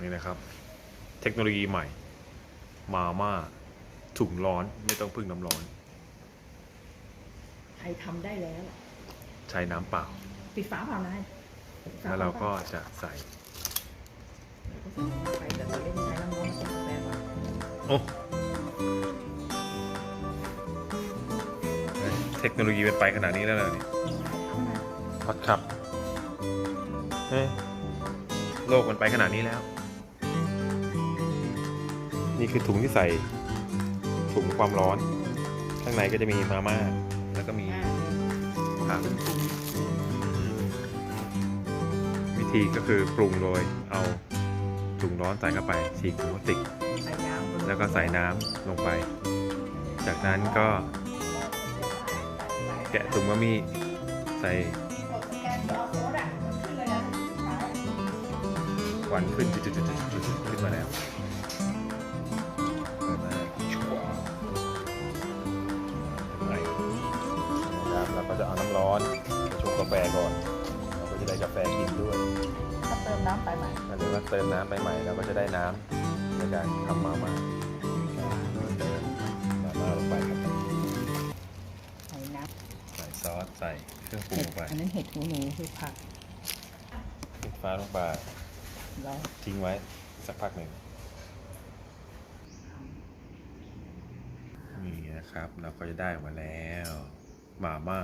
นี่นะครับ เทคโนโลยีใหม่ มาม่าถุงร้อนไม่ต้องพึ่งน้ำร้อน ใครทำได้แล้วใช้น้ำเปล่า ปิดฝาเปล่านายปิดฝแล้วเราก็จะใส่ไปแต่เราเล่นใช้น้ำร้อนมาเป็นกาแฟก่อนโอ้เทคโนโลยีเป็นไปขนาดนี้แล้วเหรอเนี่ยใครทำนะพักครับเฮ้ยโลกมันไปขนาดนี้แล้ว นี่คือถุงที่ใส่ถุงความร้อน ข้างในก็จะมีมาม่าแล้วก็มีอ่าผักวิธีก็คือปรุงโดยเอาถุงร้อนใส่เข้าไปฉีกถุงพลาสติกใส่น้ำแล้วก็ใส่น้ำลงไป จากนั้นก็ แกะถุงมะมี่ใส่ควันขึ้นจุดๆ ราก็จะเอาน้ำร้อนมาชงกาแฟก่อนเราก็จะได้กาแฟกินด้วยถ้าเติมน้ำไปใหม่หรือว่าเติมน้ำไปใหม่เราก็จะได้น้ำในการทำมาม่าเติมมาม่าลงไปครับใส่น้ใส่ซอสใส่เครื่องปำรุงเห็ดลงไป อันนั้นเห็ดหูหนูคือผักพริกฟ้าลงไปเราทิ้งไว้สักพักหนึ่งนี่นะครับ เราก็จะได้ออกมาแล้ว มาม่า